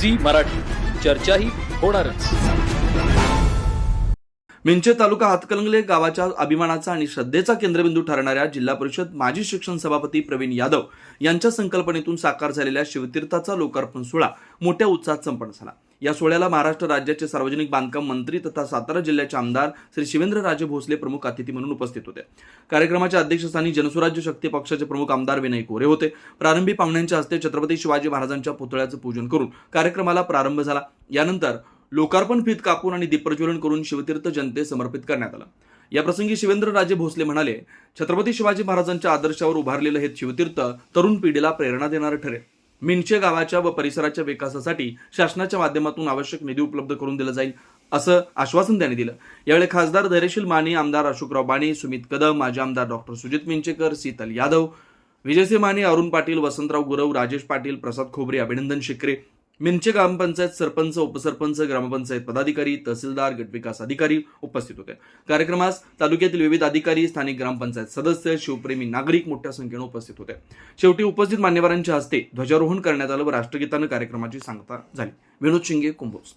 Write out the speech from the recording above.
Zee Marathi. चर्चाही होणारच. मिंचे तालुका हातकलंगले गावाच्या अभिमानाचा आणि श्रद्धेचा केंद्रबिंदू ठरणाऱ्या जिल्हा परिषद माजी शिक्षण सभापती प्रवीण यादव यांच्या संकल्पनेतून साकार झालेल्या शिवतीर्थाचा लोकार्पण सोहळा मोठ्या उत्साहात संपन्न झाला. या सोहळ्याला महाराष्ट्र राज्याचे सार्वजनिक बांधकाम मंत्री तथा सातारा जिल्ह्याचे आमदार श्री शिवेंद्रराजे भोसले प्रमुख अतिथी म्हणून उपस्थित होते. कार्यक्रमाच्या अध्यक्षस्थानी जनसुराज्य शक्ती पक्षाचे प्रमुख आमदार विनय कोरे होते. प्रारंभी पाहुण्यांच्या हस्ते छत्रपती शिवाजी महाराजांच्या पुतळ्याचं पूजन करून कार्यक्रमाला प्रारंभ झाला. यानंतर लोकार्पण फीत कापून आणि दीपप्रज्वलन करून शिवतीर्थ जनते समर्पित करण्यात आलं. या प्रसंगी शिवेंद्रराजे भोसले म्हणाले छत्रपती शिवाजी महाराजांच्या आदर्शावर उभारलेलं हे शिवतीर्थ तरुण पिढीला प्रेरणा देणारं ठरेल. मिंचे गावाच्या व परिसराच्या विकासासाठी शासनाच्या माध्यमातून आवश्यक निधी उपलब्ध करून दिला जाईल असं आश्वासन त्यांनी दिलं. यावेळी खासदार धैर्यशील माने आमदार अशोकराव बाणे सुमित कदम माजी आमदार डॉक्टर सुजित मिंचेकर शीतल यादव विजयसिंह माने अरुण पाटील वसंतराव गुरव राजेश पाटील प्रसाद खोबरे अभिनंदन शिकरे मिंचे ग्रामपंचायत सरपंच उपसरपंच ग्रामपंचायत पदाधिकारी तहसीलदार गटविकास अधिकारी उपस्थित होते. कार्यक्रमास तालुक्यातील विविध अधिकारी स्थानिक ग्रामपंचायत सदस्य शिवप्रेमी नागरिक मोठ्या संख्येने उपस्थित होते. शेवटी उपस्थित मान्यवरांच्या हस्ते ध्वजारोहण करण्यात आलं व राष्ट्रगीतानं कार्यक्रमाची सांगता झाली. विनोद शिंगे कुंभोज.